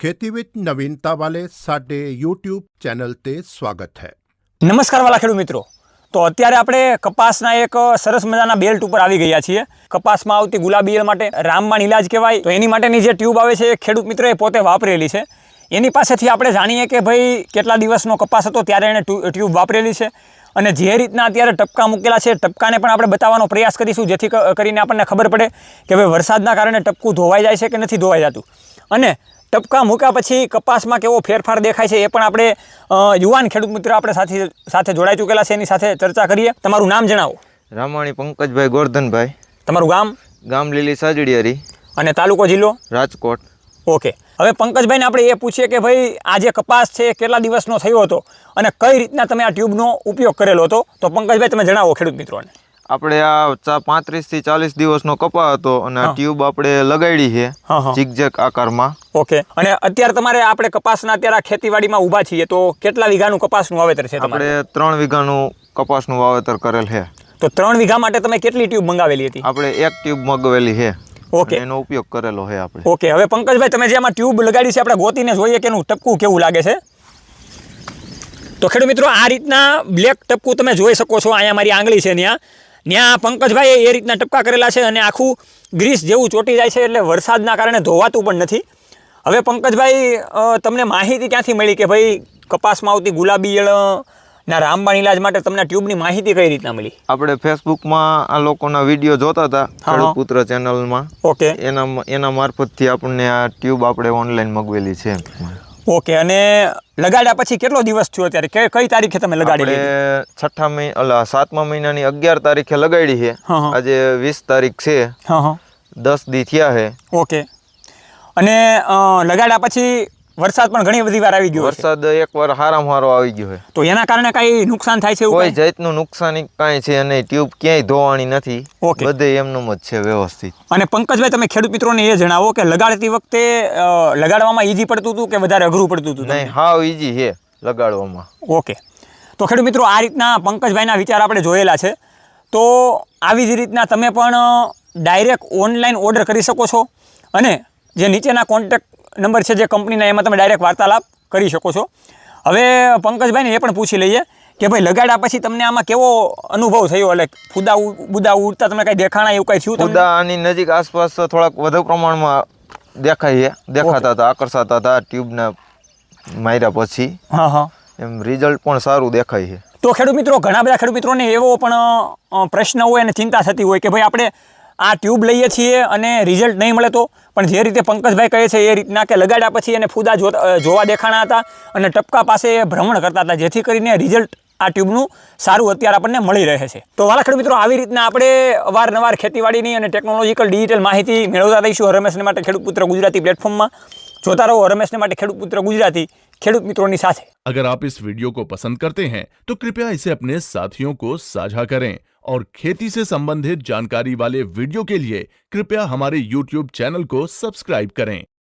खेती विद नवीनता वाले ਸਾਡੇ YouTube ચેનલ તે સ્વાગત है નમસ્કાર વાલા ખેડૂત મિત્રો તો અત્યારે આપણે કપાસના એક સરસ મજાના બેલ્ટ ઉપર આવી ગયા છીએ કપાસમાં આવતી ગુલાબી ઈયળ માટે રામબાણ ઇલાજ કહેવાય તો એની માટેની જે ટ્યુબ આવે છે એ ખેડૂત મિત્રોએ પોતે વાપરેલી છે એની પાસેથી આપણે જાણીએ કે ભાઈ કેટલા દિવસનો કપાસ હતો ત્યારે એણે ટ્યુ- ટ્યુબ વાપરેલી છે અને જે રીતના અત્યારે ટપકા મૂકેલા છે ટપકાને પણ આપણે બતાવવાનો પ્રયાસ કરીશું જેથી ક- કરીને આપણને ખબર પડે કે ભાઈ વરસાદના કારણે ટપકું ધોવાઈ જાય છે કે નથી ધોવાઈ જતું અને ટપકા મૂક્યા પછી કપાસમાં કેવો ફેરફાર દેખાય છે એ પણ આપણે યુવાન ખેડૂત મિત્રો આપણે સાથે સાથે જોડાઈ ચૂકેલા છે એની સાથે ચર્ચા કરીએ. તમારું નામ જણાવો. રામાણી પંકજભાઈ ગોરધનભાઈ. તમારું ગામ? ગામ લીલી સાજડિયારી. અને તાલુકો જિલ્લો? રાજકોટ. ઓકે. હવે પંકજભાઈને આપણે એ પૂછીએ કે ભાઈ આ જે કપાસ છે એ કેટલા દિવસનો થયો હતો? અને કઈ રીતના તમે આ ટ્યુબનો ઉપયોગ કરેલો હતો? તો પંકજભાઈ તમે જણાવો ખેડૂત મિત્રોને. આપણે આ ચા પાંત્રીસથી ચાલીસ દિવસનો કપા હતો અને આ ટ્યુબ આપણે લગાડી છે. ઝીકઝેક આકારમાં. ઓકે. અને અત્યારે તમારે આપણે કપાસના અત્યારે ખેતીવાડીમાં ઊભા છીએ તો કેટલા વીઘાનું કપાસનું વાવેતર છે આપણે ત્રણ વીઘાનું કપાસનું વાવેતર કરેલ છે. તો ત્રણ વીઘા માટે તમે કેટલી ટ્યુબ મંગાવેલી હતી? આપણે એક ટ્યુબ મંગાવેલી છે. ઓકે. એનો ઉપયોગ કરેલો છે આપણે. ઓકે. હવે પંકજભાઈ તમે જે આમાં ટ્યુબ લગાડી છે આપણે ગોતીને જોઈએ કે એનું ટપકું કેવું લાગે છે? તો ખેડૂત મિત્રો આ રીતના બ્લેક ટપકું તમે જોઈ શકો છો. અહીંયા મારી આંગળી છે ત્યાં. ત્યાં પંકજભાઈએ એ રીતના ટપકા કરેલા છે અને આખું ગ્રીસ જેવું ચોટી જાય છે એટલે વરસાદના કારણે ધોવાતું પણ નથી. હવે પંકજભાઈ તમને માહિતી ક્યાંથી મળી કે ભાઈ કપાસમાં આવતી ગુલાબી ના રામબાણ ઇલાજ માટે તમને ટ્યુબની માહિતી કઈ રીતના મળી? આપણે ફેસબુકમાં આ લોકોના વીડિયો જોતા હતા હા. ચેનલમાં. ઓકે. એના એના મારફતથી આપણને આ ટ્યુબ આપણે ઓનલાઈન મગવેલી છે ઓકે અને લગાડ્યા પછી કેટલો દિવસ થયો અત્યારે? કે કઈ તારીખે તમે લગાડી છઠ્ઠા મહિના અલા સાતમા મહિનાની અગિયાર તારીખે લગાડી છે. આજે વીસ તારીખ છે. દસ દી થયા છે. ઓકે. અને લગાડ્યા પછી વરસાદ પણ ઘણી બધી વાર આવી ગયો વરસાદ એક વાર હારામ હારો આવી ગયો છે તો એના કારણે કઈ નુકસાન થાય છે કોઈ? જાતનું નુકસાન કાંઈ છે નહીં. ટ્યુબ ક્યાંય ધોવાની નથી. ઓકે. બધે એમનું જ છે વ્યવસ્થિત. અને પંકજભાઈ તમે ખેડૂત મિત્રોને એ જણાવો કે લગાડતી વખતે લગાડવામાં ઈઝી પડતું હતું કે વધારે અઘરું પડતું હતું? નહીં હાવ ઈજી છે લગાડવામાં. ઓકે. તો ખેડૂત મિત્રો આ રીતના પંકજભાઈના વિચાર આપણે જોયેલા છે. તો આવી જ રીતના તમે પણ ડાયરેક્ટ ઓનલાઈન ઓર્ડર કરી શકો છો. અને જે નીચેના કોન્ટેક્ટ નંબર છે જે કંપનીના એમાં તમે ડાયરેક્ટ વાર્તાલાપ કરી શકો છો. હવે પંકજભાઈને એ પણ પૂછી લઈએ કે ભાઈ લગાડ્યા પછી તમને આમાં કેવો અનુભવ થયો? એટલે ફુદા બુદા ઉડતા તમે કાંઈ દેખાણા એવું કાંઈ થયું આની નજીક આસપાસ થોડાક વધુ પ્રમાણમાં દેખાય છે. દેખાતા હતા આકર્ષાતા હતા ટ્યુબના માર્યા પછી. હા હા. એમ રિઝલ્ટ પણ સારું દેખાય છે. તો ખેડૂત મિત્રો ઘણા બધા ખેડૂત મિત્રોને એવો પણ પ્રશ્ન હોય અને ચિંતા થતી હોય કે ભાઈ આપણે આ ટ્યુબ લઈએ છીએ અને રિઝલ્ટ નહીં મળે તો પણ જે રીતે પંકજભાઈ કહે છે એ રીતના કે લગાડ્યા પછી એને ફૂદા જો અ, જોવા દેખાણા હતા અને ટપકા પાસે એ ભ્રમણ કરતા હતા જેથી કરીને રિઝલ્ટ આ ટ્યુબનું સારું અત્યારે આપણને મળી રહે છે તો વાલા ખેડૂત મિત્રો આવી રીતના આપણે અવારનવાર ખેતીવાડીની અને ટેકનોલોજીકલ ડિજિટલ માહિતી મેળવતા રહીશું રમેશને માટે ખેડૂત પુત્ર ગુજરાતી પ્લેટફોર્મમાં જોતા રહો રમેશને માટે ખેડૂત પુત્ર ગુજરાતી ખેડૂત મિત્રોની સાથે अगर आप इस वीडियो को पसंद करते हैं तो कृपया इसे अपने साथियों को साझा करें और खेती से संबंधित जानकारी वाले वीडियो के लिए कृपया हमारे YouTube चैनल को सब्सक्राइब करें